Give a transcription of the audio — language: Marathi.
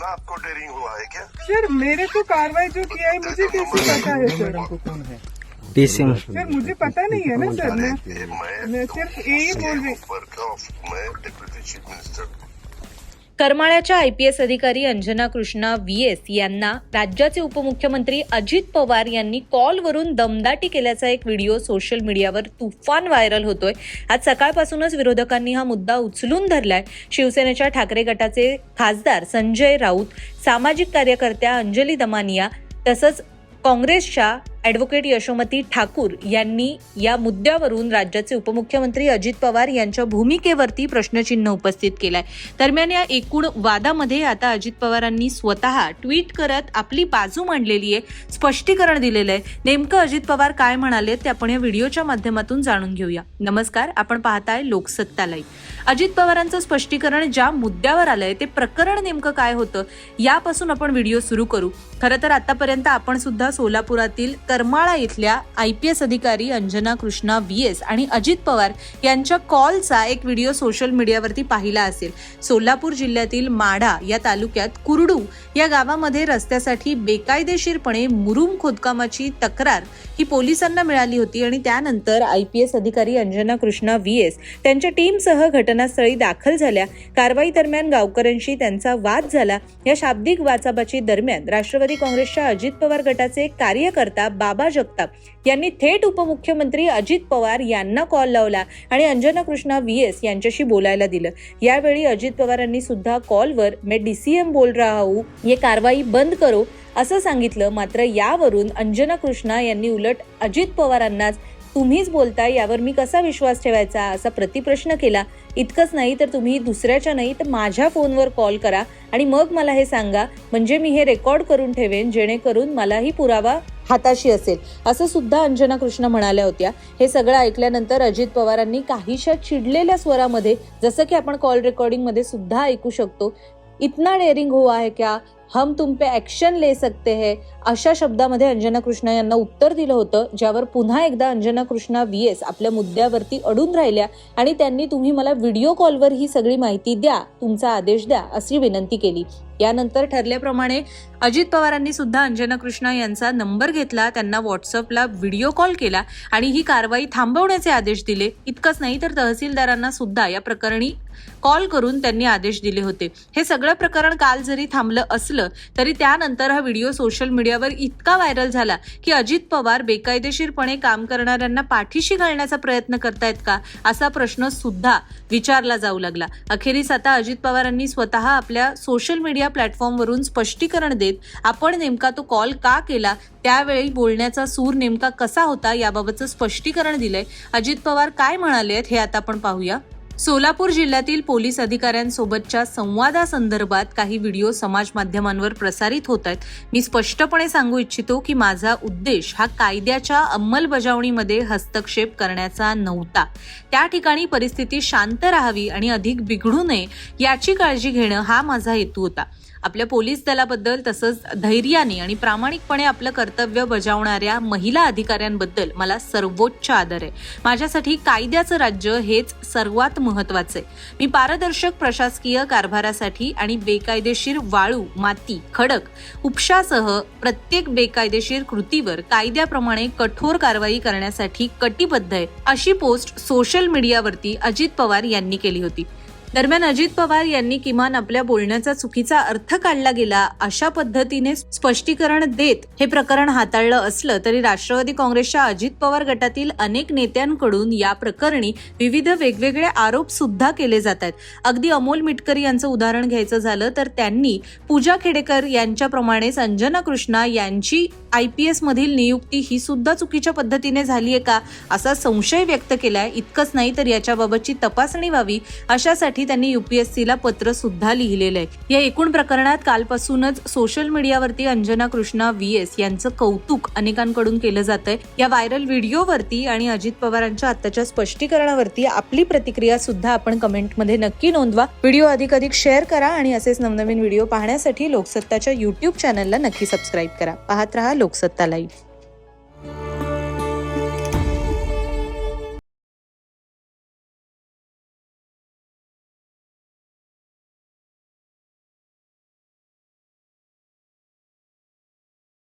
इतना आपको डेरिंग हुआ है क्या? सर मेरे को कार्रवाई जो किया है मुझे कैसे पता है सर? कौन है? डीसी सर मुझे पता नहीं है ना सर मैं सिर्फ़ यही बोल रही हूँ मैं चीफ मिनिस्टर करमाळ्याच्या आय पी एस अधिकारी अंजना कृष्णा व्ही एस यांना राज्याचे उपमुख्यमंत्री अजित पवार यांनी कॉलवरून दमदाटी केल्याचा एक व्हिडिओ सोशल मीडियावर तुफान व्हायरल होतोय. आज सकाळपासूनच विरोधकांनी हा मुद्दा उचलून धरलाय. शिवसेनेच्या ठाकरे गटाचे खासदार संजय राऊत सामाजिक कार्यकर्त्या अंजली दमानिया तसंच काँग्रेसच्या ॲडव्होकेट यशोमती ठाकूर यांनी या मुद्द्यावरून राज्याचे उपमुख्यमंत्री अजित पवार यांच्या भूमिकेवरती प्रश्नचिन्ह उपस्थित केलंय. दरम्यान या एकूण वादामध्ये आता अजित पवारांनी स्वतः ट्विट करत आपली बाजू मांडलेली आहे स्पष्टीकरण दिलेलं आहे. नेमकं अजित पवार काय म्हणाले ते आपण या व्हिडिओच्या माध्यमातून जाणून घेऊया. नमस्कार आपण पाहताय लोकसत्ता लाईव्ह अजित पवारांचं स्पष्टीकरण ज्या मुद्द्यावर आलंय ते प्रकरण नेमकं काय होतं यापासून आपण व्हिडिओ सुरू करू. खरं तर आतापर्यंत आपण सुद्धा सोलापुरातील करमाळा इथल्या आय पी एस अधिकारी अंजना कृष्णा व्ही एस आणि अजित पवार यांच्या कॉलचा एक व्हिडिओ सोशल मीडियावरती पाहिला असेल. सोलापूर जिल्ह्यातील माढा या तालुक्यात कुरडू या गावामध्ये रस्त्यासाठी बेकायदेशीरपणे मुरुम खोदकामाची तक्रार ही पोलिसांना मिळाली होती आणि त्यानंतर आय पी एस अधिकारी अंजना कृष्णा व्ही एस त्यांच्या टीमसह घटनास्थळी दाखल झाल्या. कारवाई दरम्यान गावकऱ्यांशी त्यांचा वाद झाला. या शाब्दिक वाचाबाची दरम्यान राष्ट्रवादी काँग्रेसच्या अजित पवार गटाचे कार्यकर्ता बाबा जगताप यांनी थेट उपमुख्यमंत्री अजित पवार यांना कॉल लावला आणि अंजना कृष्णा व्ही एस यांच्याशी बोलायला दिलं. यावेळी अजित पवारांनी सुद्धा कॉलवर मे डीसीएम बोल रहा हूं ये कारवाई बंद करो असं सांगितलं. मात्र यावरून अंजना कृष्णा यांनी उलट अजित पवारांनाच तुम्हीच बोलताय यावर मी कसा विश्वास ठेवायचा? असा प्रतिप्रश्न केला. इतकंच नाही तर तुम्ही दुसऱ्याच्या नाही तर माझ्या फोनवर कॉल करा आणि मग मला हे सांगा. म्हणजे मी हे रेकॉर्ड करून ठेवेन जेणेकरून मलाही पुरावा हाताशी असेल. असं सुद्धा अंजना कृष्ण म्हणाल्या होत्या. हे सगळं ऐकल्यानंतर अजित पवारांनी काहीशा चिडलेल्या स्वरामध्ये जसं की आपण कॉल रेकॉर्डिंगमध्ये सुद्धा ऐकू शकतो इतना डेअरिंग हुआ है क्या? हम तुम पे ॲक्शन ले सकते है? अशा शब्दामध्ये अंजना कृष्णा यांना उत्तर दिलं होतं ज्यावर पुन्हा एकदा अंजना कृष्णा व्ही एस आपल्या मुद्द्यावरती अडून राहिल्या आणि त्यांनी तुम्ही मला व्हिडिओ कॉलवर ही सगळी माहिती द्या तुमचा आदेश द्या अशी विनंती केली. यानंतर ठरल्याप्रमाणे अजित पवारांनी सुद्धा अंजना कृष्णा यांचा नंबर घेतला त्यांना व्हॉट्सअपला व्हिडिओ कॉल केला आणि ही कारवाई थांबवण्याचे आदेश दिले. इतकंच नाही तर तहसीलदारांना सुद्धा या प्रकरणी कॉल करून त्यांनी आदेश दिले होते. हे सगळं प्रकरण काल जरी थांबलं असलं तरी त्यानंतर हा व्हिडिओ सोशल मीडियावर इतका व्हायरल झाला की अजित पवार बेकायदेशीरपणे काम करणाऱ्यांना पाठीशी घालण्याचा प्रयत्न करतायत का असा प्रश्न सुद्धा विचारला जाऊ लागला. अखेरीस आता अजित पवारांनी स्वतः आपल्या सोशल मीडिया प्लॅटफॉर्मवरून स्पष्टीकरण देत आपण नेमका तो कॉल का केला? त्यावेळी बोलण्याचा सूर नेमका कसा होता? याबाबतचं स्पष्टीकरण दिलंय. अजित पवार काय म्हणाले आहेत हे आता आपण पाहूया. सोलापूर जिल्ह्यातील पोलीस अधिकाऱ्यांसोबतच्या संवादासंदर्भात काही व्हिडिओ समाज माध्यमांवर प्रसारित होत आहेत. मी स्पष्टपणे सांगू इच्छितो की माझा उद्देश हा कायद्याच्या अंमलबजावणीमध्ये हस्तक्षेप करण्याचा नव्हता. त्या ठिकाणी परिस्थिती शांत राहावी आणि अधिक बिघडू नये याची काळजी घेणं हा माझा हेतू होता. आपल्या पोलीस दलाबद्दल तसंच धैर्याने आणि प्रामाणिकपणे आपलं कर्तव्य बजावणाऱ्या महिला अधिकाऱ्यांबद्दल मला सर्वोच्च आदर आहे. माझ्यासाठी कायद्याचं राज्य हेच सर्वात महत्वाचं आहे. मी पारदर्शक प्रशासकीय कारभारासाठी आणि बेकायदेशीर वाळू माती खडक उपशासह प्रत्येक बेकायदेशीर कृतीवर कायद्याप्रमाणे कठोर कारवाई करण्यासाठी कटिबद्ध आहे अशी पोस्ट सोशल मीडियावरती अजित पवार यांनी केली होती. दरम्यान अजित पवार यांनी किमान आपल्या बोलण्याचा चुकीचा अर्थ काढला गेला अशा पद्धतीने स्पष्टीकरण देत हे प्रकरण हाताळलं असलं तरी राष्ट्रवादी काँग्रेसच्या अजित पवार गटातील अनेक नेत्यांकडून या प्रकरणी विविध वेगवेगळे आरोप सुद्धा केले जात आहेत. अगदी अमोल मिटकरी यांचं उदाहरण घ्यायचं झालं तर त्यांनी पूजा खेडेकर यांच्याप्रमाणेच अंजना कृष्णा यांची आय पी एस मधील नियुक्ती ही सुद्धा चुकीच्या पद्धतीने झाली आहे का? असा संशय व्यक्त केलाय. इतकंच नाही तर याच्याबाबतची तपासणी व्हावी अशासाठी त्यांनी युपीएससीला पत्र सुद्धा लिहिलेलं आहे या एकूण प्रकरणात कालपासूनच सोशल मीडियावरती अंजना कृष्णा व्ही एस यांचं कौतुक अनेकांकडून केलं जात आहे या व्हायरल व्हिडिओवरती आणि अजित पवारांच्या आत्ताच्या स्पष्टीकरणावरती आपली प्रतिक्रिया सुद्धा आपण कमेंटमध्ये नक्की नोंदवा. व्हिडिओ अधिक अधिक शेअर करा आणि असेच नवनवीन व्हिडिओ पाहण्यासाठी लोकसत्ताच्या युट्यूब चॅनलला नक्की सबस्क्राईब करा. पाहत रहा लोकसत्ता लाईव्ह.